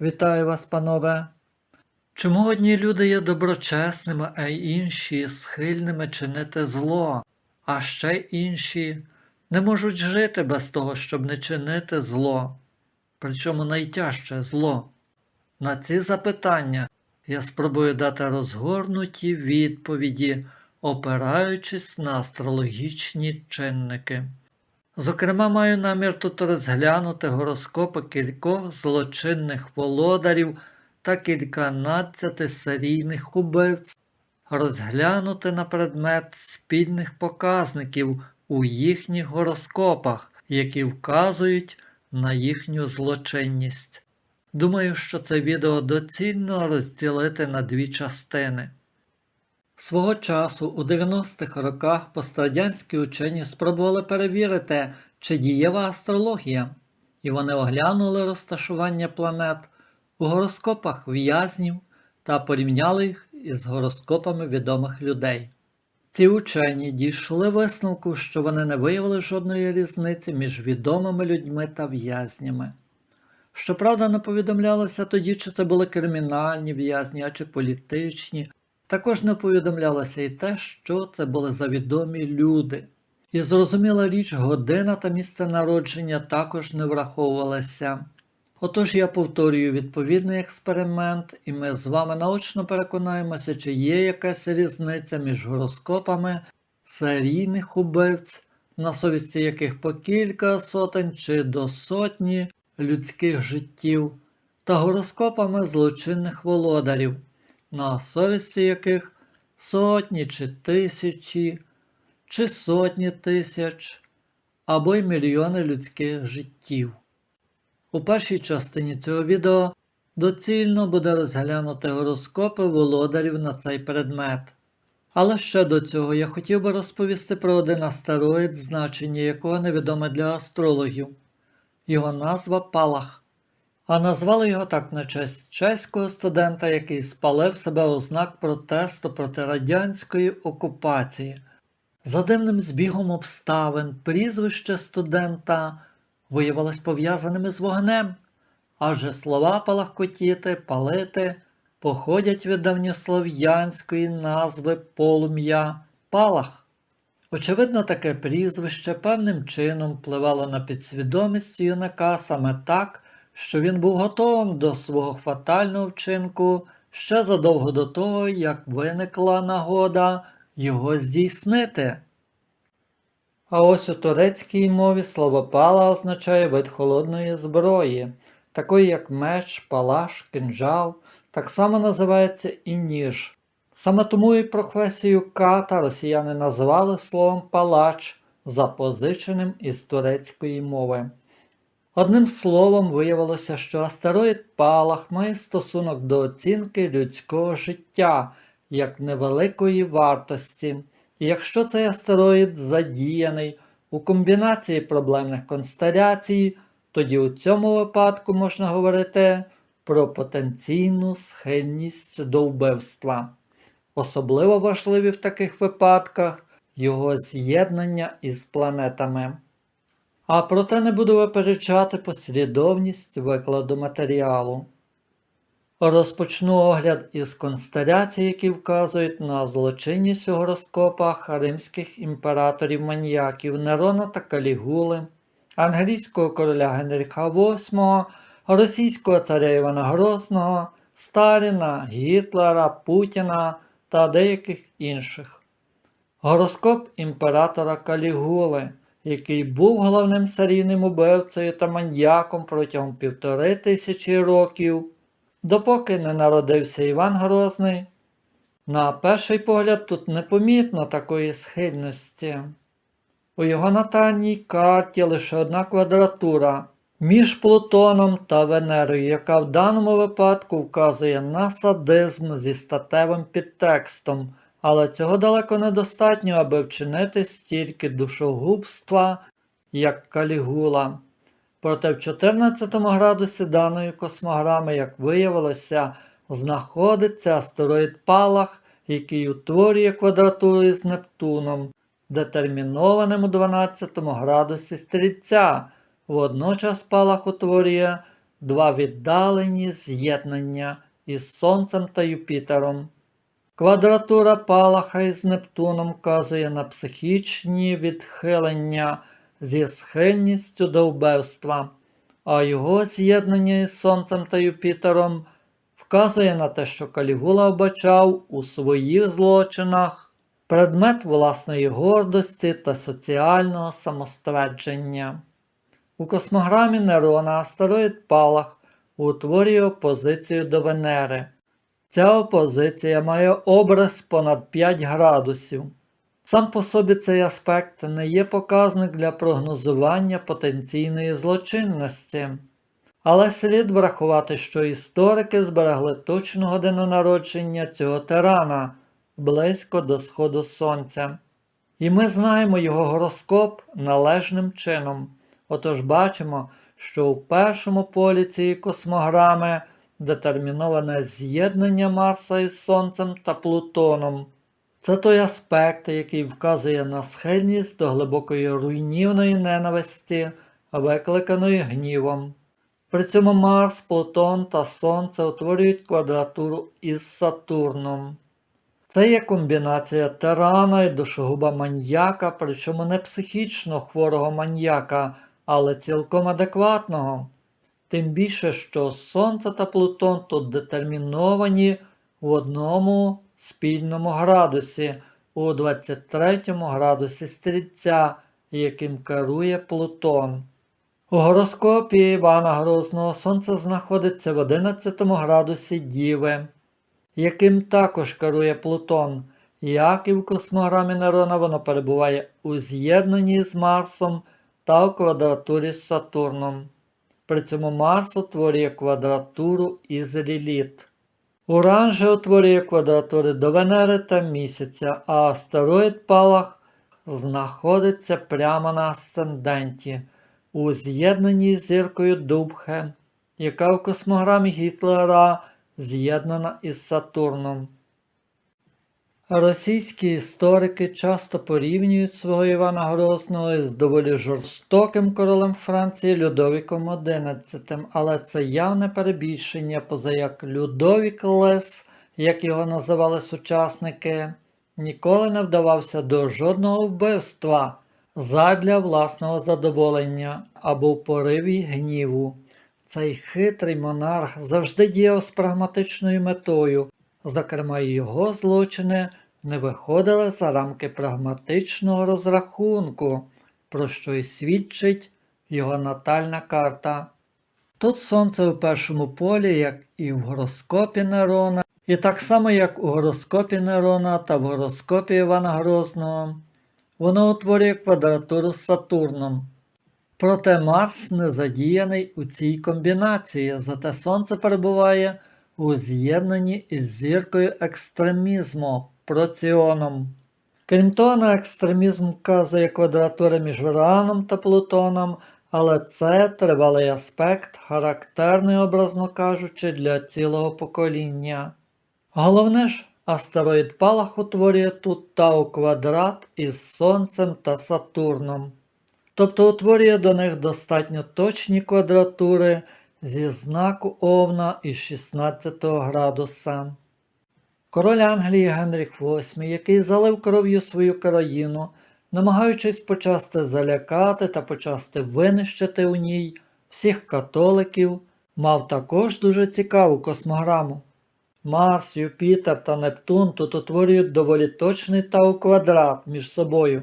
Вітаю вас, панове. Чому одні люди є доброчесними, а інші схильними чинити зло, а ще інші не можуть жити без того, щоб не чинити зло, причому найтяжче зло? На ці запитання я спробую дати розгорнуті відповіді, опираючись на астрологічні чинники. Зокрема, маю намір тут розглянути гороскопи кількох злочинних володарів та кільканадцяти серійних убивць, розглянути на предмет спільних показників у їхніх гороскопах, які вказують на їхню злочинність. Думаю, що це відео доцільно розділити на дві частини. Свого часу у 90-х роках пострадянські учені спробували перевірити, чи дієва астрологія, і вони оглянули розташування планет у гороскопах в'язнів та порівняли їх із гороскопами відомих людей. Ці учені дійшли висновку, що вони не виявили жодної різниці між відомими людьми та в'язнями. Щоправда, не повідомлялося тоді, чи це були кримінальні в'язні, а чи політичні. Також не повідомлялося і те, що це були завідомі люди. І зрозуміла річ, година та місце народження також не враховувалися. Отож я повторюю відповідний експеримент, і ми з вами наочно переконаємося, чи є якась різниця між гороскопами серійних убивць, на совісті яких по кілька сотень чи до сотні людських життів, та гороскопами злочинних володарів на совісті яких сотні чи тисячі, чи сотні тисяч, або й мільйони людських життів. У першій частині цього відео доцільно буде розглянути гороскопи володарів на цей предмет. Але ще до цього я хотів би розповісти про один астероїд, значення якого невідоме для астрологів. Його назва Палах а назвали його так на честь чеського студента, який спалив себе у знак протесту проти радянської окупації. За дивним збігом обставин прізвище студента виявилось пов'язаними з вогнем, адже слова палахкотіти, палити походять від давньослов'янської назви полум'я палах. Очевидно, таке прізвище певним чином впливало на підсвідомість юнака саме так, що він був готовим до свого фатального вчинку ще задовго до того, як виникла нагода його здійснити. А ось у турецькій мові слово пала означає вид холодної зброї, такої як меч, палаш, кинджал, так само називається і ніж. Саме тому і професію ката росіяни називали словом палач, запозиченим із турецької мови. Одним словом, виявилося, що астероїд Палах має стосунок до оцінки людського життя як невеликої вартості, і якщо цей астероїд задіяний у комбінації проблемних констеляцій, тоді у цьому випадку можна говорити про потенційну схильність до вбивства. Особливо важливі в таких випадках його з'єднання із планетами. А проте не буду випереджати послідовність викладу матеріалу. Розпочну огляд із констеляцій, які вказують на злочинність у гороскопах римських імператорів маніяків Нерона та Калігули, англійського короля Генріха VIII, російського царя Івана Грозного, Сталіна, Гітлера, Путіна та деяких інших. Гороскоп імператора Калігули – який був головним серійним убивцею та маньяком протягом півтори тисячі років, допоки не народився Іван Грозний. На перший погляд тут непомітно такої схильності. У його натальній карті лише одна квадратура між Плутоном та Венерою, яка в даному випадку вказує на садизм зі статевим підтекстом але цього далеко недостатньо, аби вчинити стільки душогубства, як калігула. Проте в 14 градусі даної космограми, як виявилося, знаходиться астероїд Палах, який утворює квадратуру із Нептуном, детермінованим у 12 градусі стрільця. Водночас Палах утворює два віддалені з'єднання із Сонцем та Юпітером. Квадратура Палаха із Нептуном вказує на психічні відхилення зі схильністю до вбивства, а його з'єднання із Сонцем та Юпітером вказує на те, що Калігула вбачав у своїх злочинах предмет власної гордості та соціального самоствердження. У космограмі Нерона астероїд Палах утворює опозицію до Венери. Ця опозиція має образ понад 5 градусів. Сам по собі цей аспект не є показник для прогнозування потенційної злочинності. Але слід врахувати, що історики зберегли точну годину народження цього тирана близько до сходу сонця. І ми знаємо його гороскоп належним чином. Отож бачимо, що у першому полі цієї космограми детерміноване з'єднання Марса із Сонцем та Плутоном. Це той аспект, який вказує на схильність до глибокої руйнівної ненависті, викликаної гнівом. При цьому Марс, Плутон та Сонце утворюють квадратуру із Сатурном. Це є комбінація тирана і душогуба маньяка, причому не психічно хворого маньяка, але цілком адекватного. Тим більше, що Сонце та Плутон тут детерміновані в одному спільному градусі, у 23 градусі стрільця, яким керує Плутон. У гороскопі Івана Грозного Сонце знаходиться в 11 градусі Діви, яким також керує Плутон, як і в космограмі Нерона воно перебуває у з'єднанні з Марсом та у квадратурі з Сатурном. При цьому Марс утворює квадратуру із Ліліт. Уран же утворює квадратури до Венери та Місяця, а астероїд Палах знаходиться прямо на асценденті у з'єднанні зіркою Дубхе, яка в космограмі Гітлера з'єднана із Сатурном. Російські історики часто порівнюють свого Івана Грозного із доволі жорстоким королем Франції Людовіком XI, але це явне перебільшення, поза як Людовік Лес, як його називали сучасники, ніколи не вдавався до жодного вбивства задля власного задоволення або в пориві гніву. Цей хитрий монарх завжди діяв з прагматичною метою, зокрема і його злочини не виходили за рамки прагматичного розрахунку, про що й свідчить його натальна карта. Тут сонце у першому полі, як і в гороскопі Нерона, і так само, як у гороскопі Нерона та в гороскопі Івана Грозного, воно утворює квадратуру з Сатурном. Проте Марс не задіяний у цій комбінації, зате Сонце перебуває у з'єднанні із зіркою екстремізму проціоном. Крім того, на екстремізм вказує квадратура між Ураном та Плутоном, але це тривалий аспект, характерний, образно кажучи, для цілого покоління. Головне ж, астероїд Палах утворює тут Тау квадрат із Сонцем та Сатурном тобто утворює до них достатньо точні квадратури зі знаку Овна із 16 градуса. Король Англії Генріх VIII, який залив кров'ю свою країну, намагаючись почасти залякати та почасти винищити у ній всіх католиків, мав також дуже цікаву космограму. Марс, Юпітер та Нептун тут утворюють доволі точний тау квадрат між собою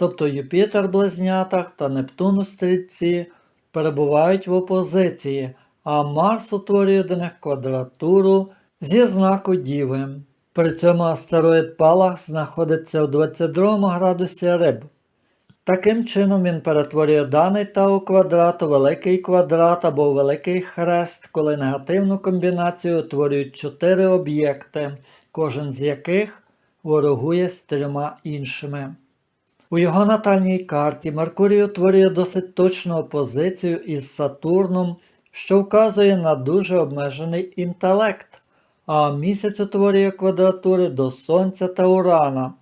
тобто Юпітер в близнятах та Нептун у стрільці перебувають в опозиції, а Марс утворює до них квадратуру зі знаку Діви. При цьому астероїд Палах знаходиться у 22 градусі риб. Таким чином він перетворює даний тау квадрат у великий квадрат або великий хрест, коли негативну комбінацію утворюють чотири об'єкти, кожен з яких ворогує з трьома іншими. У його натальній карті Меркурій утворює досить точну опозицію із Сатурном, що вказує на дуже обмежений інтелект, а місяць утворює квадратури до Сонця та Урана.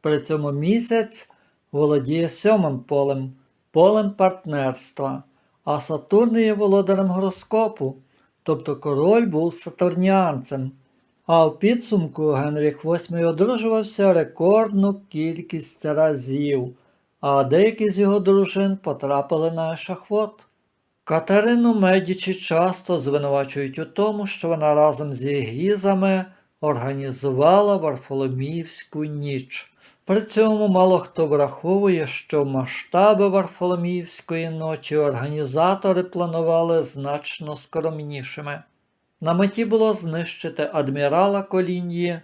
При цьому місяць володіє сьомим полем, полем партнерства, а Сатурн є володарем гороскопу, тобто король був сатурнянцем. А в підсумку Генріх VIII одружувався рекордну кількість разів, а деякі з його дружин потрапили на ешахвот. Катерину Медічі часто звинувачують у тому, що вона разом з егізами організувала Варфоломіївську ніч. При цьому мало хто враховує, що масштаби Варфоломіївської ночі організатори планували значно скромнішими. На меті було знищити адмірала Колінії,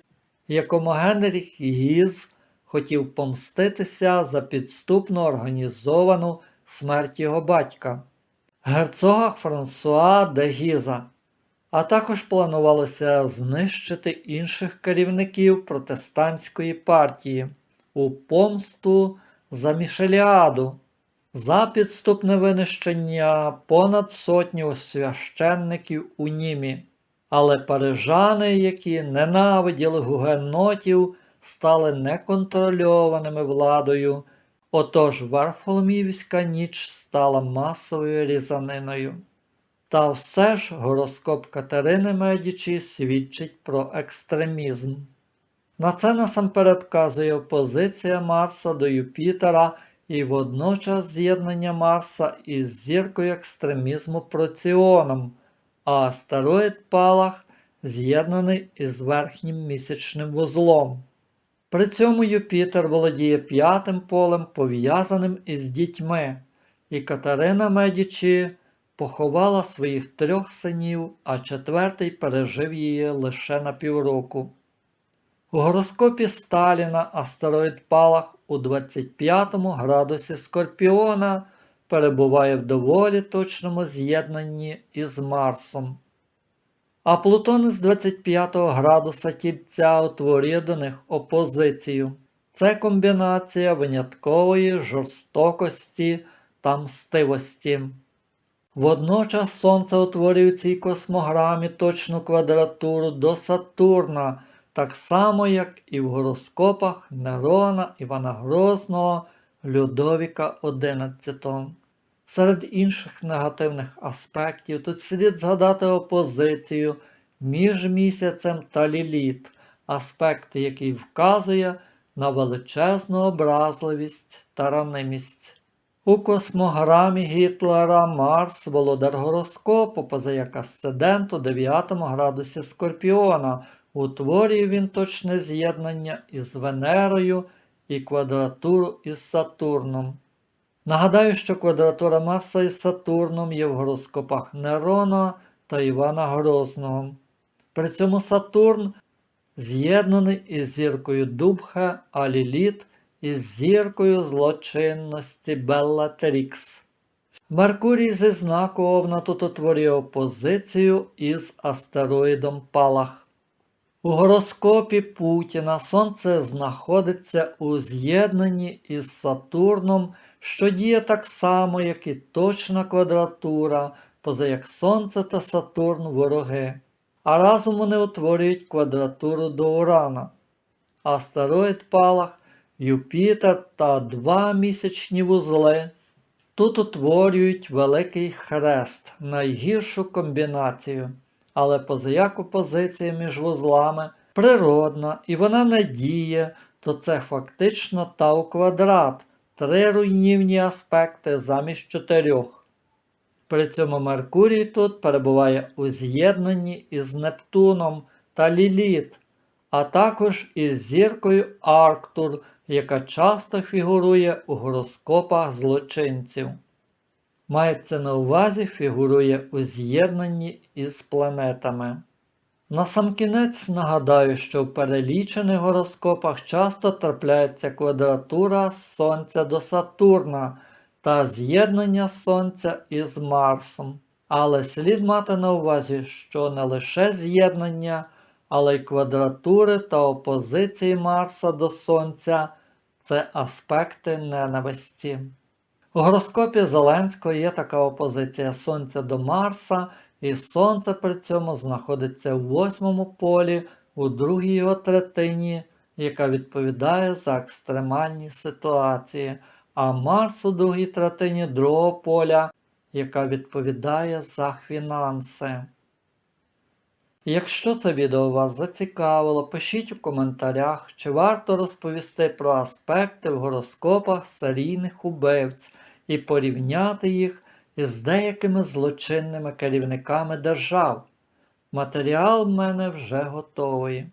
якому Генріх Гіз хотів помститися за підступно організовану смерть його батька, герцога Франсуа де Гіза. А також планувалося знищити інших керівників протестантської партії у помсту за Мішеліаду, за підступне винищення понад сотню священників у Німі. Але парижани, які ненавиділи гугенотів, стали неконтрольованими владою, отож Варфоломіївська ніч стала масовою різаниною. Та все ж гороскоп Катерини Медічі свідчить про екстремізм. На це насамперед вказує опозиція Марса до Юпітера і водночас з'єднання Марса із зіркою екстремізму Проціоном, а астероїд Палах з'єднаний із верхнім місячним вузлом. При цьому Юпітер володіє п'ятим полем, пов'язаним із дітьми, і Катерина Медічі поховала своїх трьох синів, а четвертий пережив її лише на півроку. У гороскопі Сталіна астероїд Палах у 25 градусі Скорпіона перебуває в доволі точному з'єднанні із Марсом. А Плутон із 25 градуса Тільця утворює до них опозицію. Це комбінація виняткової жорстокості та мстивості. Водночас Сонце утворює в цій космограмі точну квадратуру до Сатурна, так само, як і в гороскопах Нерона, Івана Грозного, Людовіка XI. Серед інших негативних аспектів тут слід згадати опозицію між місяцем та ліліт, аспект, який вказує на величезну образливість та ранимість. У космограмі Гітлера Марс володар гороскопу, поза як асцендент у 9 градусі Скорпіона. Утворює він точне з'єднання із Венерою і квадратуру із Сатурном. Нагадаю, що квадратура Марса із Сатурном є в гороскопах Нерона та Івана Грозного. При цьому Сатурн з'єднаний із зіркою Дубхе, а Ліліт із зіркою злочинності Беллатрікс. Меркурій зі знаку Овна тут утворює опозицію із астероїдом Палах. У гороскопі Путіна Сонце знаходиться у з'єднанні із Сатурном, що діє так само, як і точна квадратура, поза як Сонце та Сатурн вороги. А разом вони утворюють квадратуру до Урана. Астероїд Палах, Юпітер та два місячні вузли. Тут утворюють Великий Хрест, найгіршу комбінацію але позаяку позиція між вузлами природна і вона не діє, то це фактично тау квадрат, три руйнівні аспекти замість чотирьох. При цьому Меркурій тут перебуває у з'єднанні із Нептуном та Ліліт, а також із зіркою Арктур, яка часто фігурує у гороскопах злочинців мається на увазі фігурує у з'єднанні із планетами. Насамкінець нагадаю, що в перелічених гороскопах часто трапляється квадратура Сонця до Сатурна та з'єднання Сонця із Марсом. Але слід мати на увазі, що не лише з'єднання, але й квадратури та опозиції Марса до Сонця це аспекти ненависті. У гороскопі Зеленського є така опозиція Сонця до Марса, і Сонце при цьому знаходиться в восьмому полі у другій його третині, яка відповідає за екстремальні ситуації, а Марс у другій третині другого поля яка відповідає за фінанси. Якщо це відео вас зацікавило, пишіть у коментарях, чи варто розповісти про аспекти в гороскопах серійних убивць і порівняти їх із деякими злочинними керівниками держав. Матеріал в мене вже готовий.